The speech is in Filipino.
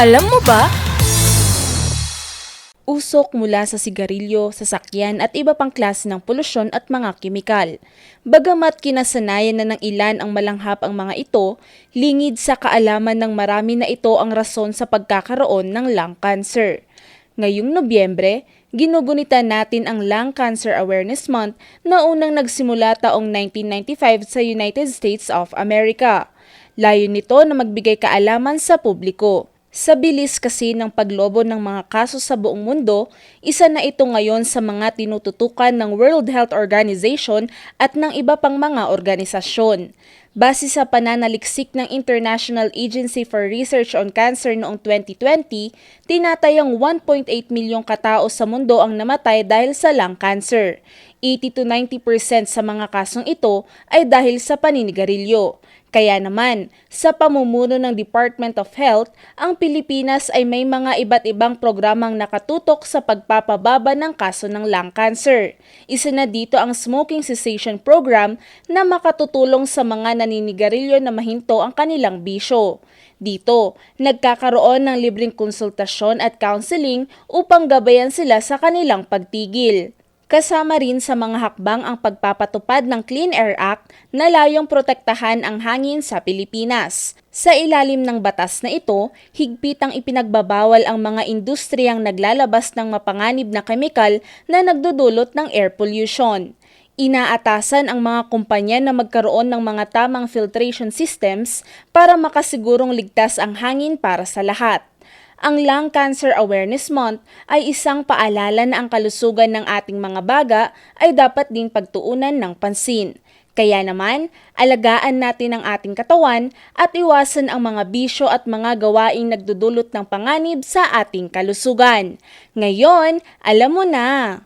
Alam mo ba? Usok mula sa sigarilyo, sasakyan at iba pang klase ng polusyon at mga kemikal. Bagamat kinasanayan na ng ilan ang malanghap ang mga ito, lingid sa kaalaman ng marami na ito ang rason sa pagkakaroon ng lung cancer. Ngayong Nobyembre, ginugunita natin ang Lung Cancer Awareness Month na unang nagsimula taong 1995 sa United States of America. Layo nito na magbigay kaalaman sa publiko. Sa bilis kasi ng paglobo ng mga kaso sa buong mundo, isa na ito ngayon sa mga tinututukan ng World Health Organization at ng iba pang mga organisasyon. Base sa pananaliksik ng International Agency for Research on Cancer noong 2020, tinatayang 1.8 milyong katao sa mundo ang namatay dahil sa lung cancer. 80 to 90% sa mga kasong ito ay dahil sa paninigarilyo. Kaya naman, sa pamumuno ng Department of Health, ang Pilipinas ay may mga iba't ibang programang nakatutok sa pagpapababa ng kaso ng lung cancer. Isa na dito ang Smoking Cessation Program na makatutulong sa mga naninigarilyo na mahinto ang kanilang bisyo. Dito, nagkakaroon ng libreng konsultasyon at counseling upang gabayan sila sa kanilang pagtigil. Kasama rin sa mga hakbang ang pagpapatupad ng Clean Air Act na layong protektahan ang hangin sa Pilipinas. Sa ilalim ng batas na ito, higpit ang ipinagbabawal ang mga industriyang naglalabas ng mapanganib na kemikal na nagdudulot ng air pollution. Inaatasan ang mga kumpanya na magkaroon ng mga tamang filtration systems para makasigurong ligtas ang hangin para sa lahat ang Lung Cancer Awareness Month ay isang paalala na ang kalusugan ng ating mga baga ay dapat din pagtuunan ng pansin. Kaya naman, alagaan natin ang ating katawan at iwasan ang mga bisyo at mga gawaing nagdudulot ng panganib sa ating kalusugan. Ngayon, alam mo na!